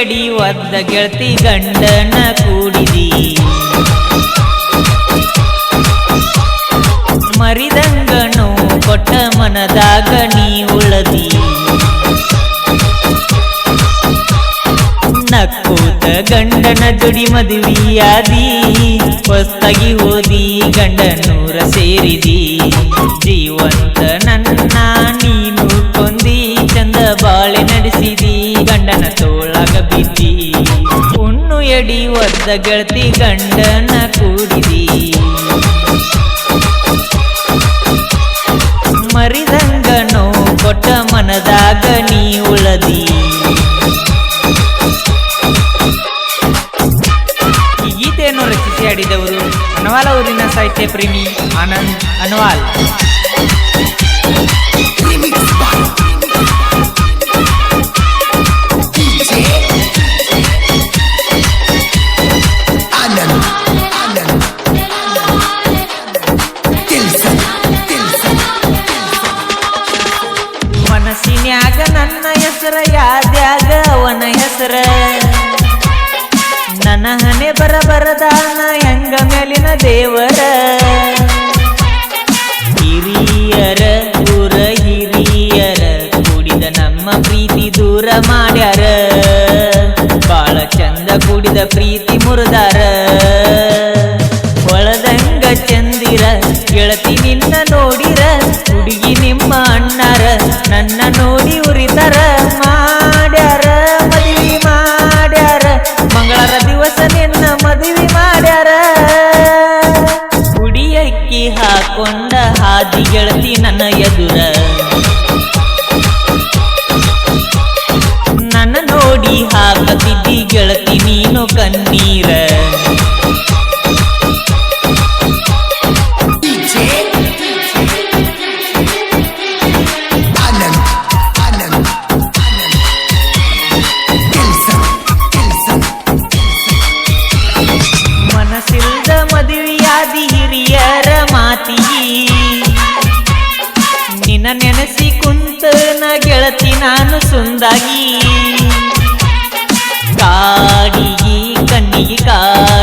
ಎಡಿ ಒದ್ದ ಗೆಳತಿ ಗಂಡನ ಕೂಡಿದಿ. ಮರಿದಂಗನು ಕೊಟ್ಟ ಮನದಾಗ ನೀ ಉಳದಿ. ನಕ್ಕೂತ ಗಂಡನ ದುಡಿ ಮದುವೆಯಾದಿ. ಹೊಸ್ತಾಗಿ ಓದಿ ಗಂಡನೂರ ಸೇರಿದಿ. ಜೀವಂತ ನನ್ನ ಬಾಳೆ ನಡೆಸಿದಿ, ಗಂಡನ ತೋಳಾಗ ಬಿದ್ದಿ. ಹುಣ್ಣು ಎಡಿ ಒದ್ದ ಗೆಳತಿ ಗಂಡನ ಕೂಡಿದಿ. ಮರಿದಂಗನು ಕೊಟ್ಟ ಮನದಾಗ ನೀ ಉಳದಿ. ಗೀತೆಯನ್ನು ರಚಿಸಿ ಆಡಿದವರು ಅನವಾಲ್ ಊರಿನ ಸಾಹಿತ್ಯ ಪ್ರೇಮಿ ಆನಂದ್ ಅನ್ವಾಲ್. ಹೆಸರ ಯಾದ್ಯಾಗ ಅವನ ಹೆಸರ? ನನ್ನ ಹಣೆ ಬರ ಬರದಾನ ಹೆಂಗ ಮೇಲಿನ ದೇವರ ನನ್ನ ನೋಡಿ ಉರಿತರ, ಮಾಡ್ಯಾರ, ಮದುವೆ ಮಾಡ್ಯಾರ. ಮಂಗಳರ ದಿವಸ ನಿನ್ನ ಮದುವೆ ಮಾಡ್ಯಾರ. ಅಕ್ಕಿ ಹಾಕೊಂಡ ಹಾದಿ ಗೆಳತಿ ನನ್ನ ಎದುರ. ನನ್ನ ನೋಡಿ ಹಾಕತಿದ್ದಿ ಗೆಳತಿ ನೀನು ಕಣ್ಣೀರ. ಕುಂತ ನ ಗೆಳತಿ ನಾನು ಸುಂದಾಗಿ. ಕಾಡಿಗಿ ಕಣ್ಣಿಗೆ ಕಾಡಿಗಿ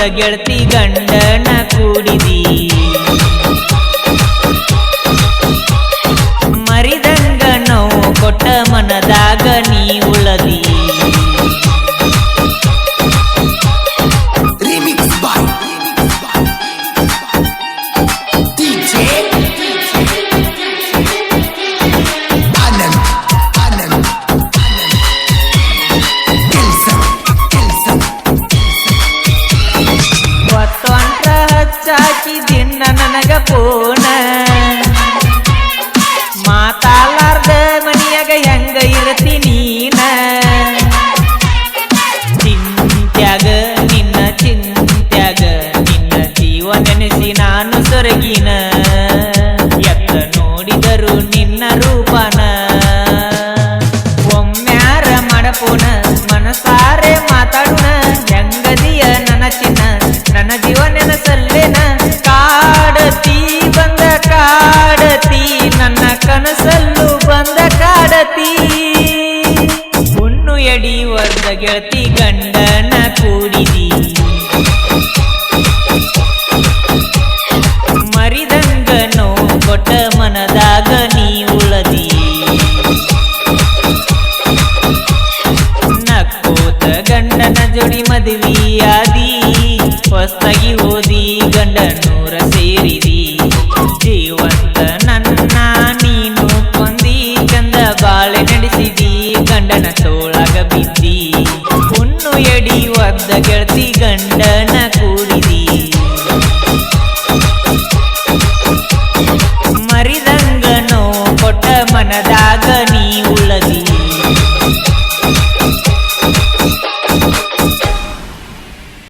ಒದ್ದ ಗೆಳತಿ ಗಂಡನ ಕೂಡಿದಿ. ಮರಿದಂಗ ನೋವು ಕೊಟ್ಟ ಮನದಾಗ ನೀ ಕಾಡತಿ ಹುಣ್ಣು ಎಡಿ ವರ್ದ ಗೆಳತಿ ಗಂಡನ ಕೂಡಿದಿ. ಮರಿದಂಗನು ಕೊಟ್ಟ ಮನದಾಗ ನೀ ಉಳದಿ. ನಕ್ಕೋತ ಗಂಡನ ಜೋಡಿ ಮದುವೆಯಾದಿ ಹೊಸ್ತಾಗಿ ಓದಿ ಗಂಡನೂರ ಸೇರಿದಿ. ಒದ್ದ ಗೆಳತಿ ಗಂಡನ ಕೂಡಿದಿ ಮರಿದಂಗನೋ ಕೊಟ್ಟ ಮನದಾಗ